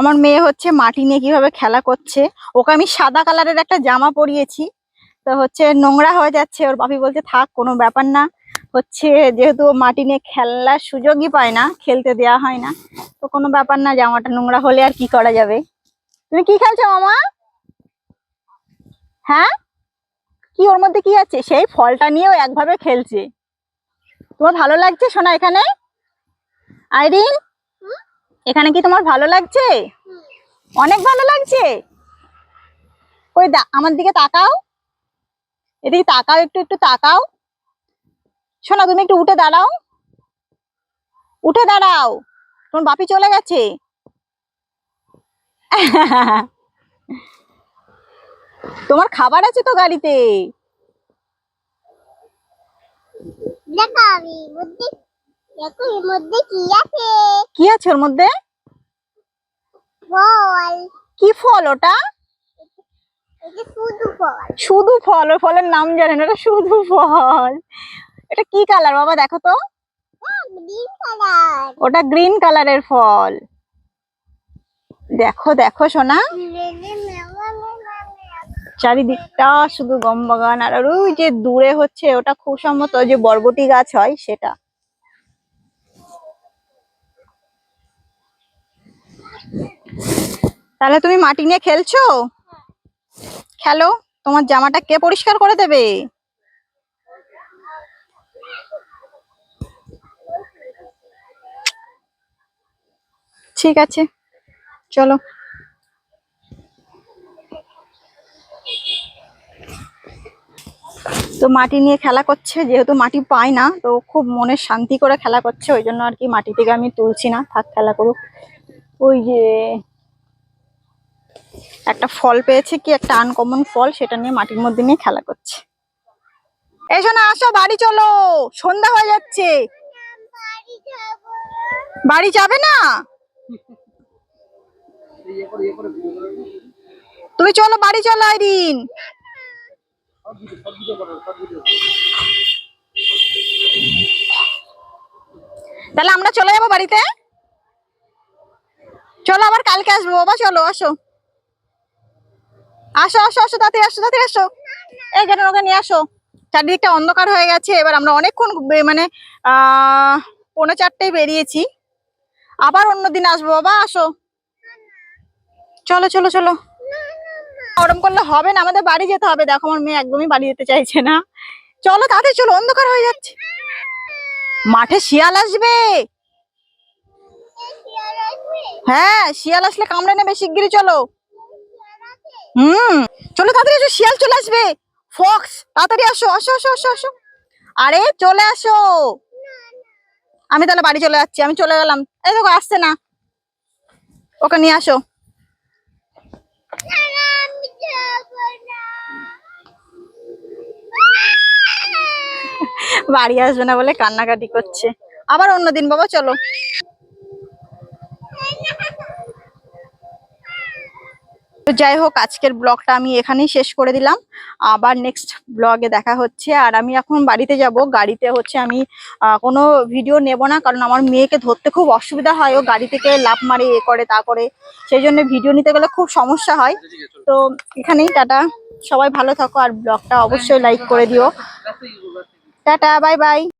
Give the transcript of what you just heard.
আমার মেয়ে হচ্ছে মাটি নিয়ে কীভাবে খেলা করছে। ওকে আমি সাদা কালারের একটা জামা পরিয়েছি। তো হচ্ছে নোংরা হয়ে যাচ্ছে, ওর বাপি বলছে, থাক, কোনো ব্যাপার না। হচ্ছে যেহেতু মাটি নিয়ে খেলার সুযোগই পায় না, খেলতে দেওয়া হয় না, তো কোনো ব্যাপার না, জামাটা নোংরা হলে আর কি করা যাবে? তুমি কি খেলছো মামা? হ্যাঁ? কি ওর মধ্যে কি আছে? সেই ফলটা নিয়েও একভাবে খেলছে। তোমার ভালো লাগছে শোনা এখানে? আইরিন? এখানে কি তোমার ভালো লাগছে? অনেক ভালো লাগছে? ওই আমার দিকে তাকাও। এদিকে তাকাও, একটু একটু তাকাও। শোনা, তুমি একটু উঠে দাঁড়াও। উঠে দাঁড়াও। তোমার বাপি চলে গেছে? তোমার খাবার আছে তো গাড়িতে? দেখো আমি মধ্যে দেখো এর মধ্যে কি আছে? কি আছে ওর মধ্যে? ফল। কি ফল ওটা? শুধু ফল। শুধু ফল ওই ফলের নাম জানেন ওটা শুধু ফল। এটা কি কালার বাবা দেখো তো। গ্রিন ওটা গ্রিন কালারের ফল। দেখো দেখো সোনা। চারিদিকটা শুধু গম বাগান আর ওই যে দূরে হচ্ছে ওটা খুব সম্ভবত যে বরবটি গাছ হয় সেটা। তাহলে তুমি মাটি নিয়ে খেলছো? খেলো। তোমার জামাটা কে পরিষ্কার করে দেবে? ঠিক আছে, চলো। তো মাটি নিয়ে খেলা করছে, যেহেতু মাটি পায় না, তো খুব মনে শান্তি করে খেলা করছে, ওই জন্য আর কি মাটি থেকে আমি তুলছি না। থাক, খেলা করুক। ওই যে একটা ফল পেয়েছে কি? একটা আনকমন ফল, সেটা নিয়ে মাটির মধ্যে নিয়ে খেলা করছে। এসো না আসো, বাড়ি চলো। সন্ধ্যা হয়ে যাচ্ছে। বাড়ি যাবে না? তুমি চলো, বাড়ি চলো, আইরিন। তাহলে আমরা চলে যাব বাড়িতে? চলো, আবার কালকে আসব। বাবা, চলো, আসো। আসো আসো আসো তাতে আসো তাতে আসো। এই ওকে নিয়ে আসো। চারদিকটা অন্ধকার হয়ে গেছে, এবার আমরা অনেকক্ষণ মানে পৌনে চারটেই বেরিয়েছি। আবার অন্যদিন আসব, বাবা, আসো। চলো চলো চলো। ওরম করলে হবে না, আমাদের বাড়ি যেতে হবে। দেখো, আমার মেয়ে একদমই বাড়ি যেতে চাইছে না। চলো তাতে চলো, অন্ধকার হয়ে যাচ্ছে। মাঠে শিয়াল আসবে। হ্যাঁ শিয়াল আসলে কামড়ে নেবে, শিগগিরই চলো। হুম, চলো তাড়াতাড়ি আসো, শিয়াল চলে আসবে। ফক্স, তাড়াতাড়ি আসো আসো আসো আসো আসো। আরে, চলে আসো। আমি তাহলে বাড়ি চলে যাচ্ছি, আমি চলে গেলাম। এই দেখো, আসছে না। ওকে, নিয়ে আসো। বাড়ি আসবে না বলে কান্নাকাটি করছে। আবার অন্যদিন, বাবা, চলো। তো যাই হোক, আজকের ব্লগটা আমি এখানেই শেষ করে দিলাম। আবার নেক্সট ব্লগে দেখা হচ্ছে। আর আমি এখন বাড়িতে যাব। গাড়িতে হচ্ছে আমি কোনো ভিডিও নেব না। কারণ আমার মেয়েকে ধরতে খুব অসুবিধা হয়। ও গাড়ি থেকে লাফ মারে, এ করে, তা করে। সেই জন্য ভিডিও নিতে গেলে খুব সমস্যা হয়। তো এখানেই টাটা। সবাই ভালো থাকো। আর ব্লগটা অবশ্যই লাইক করে দিও। Tata bye bye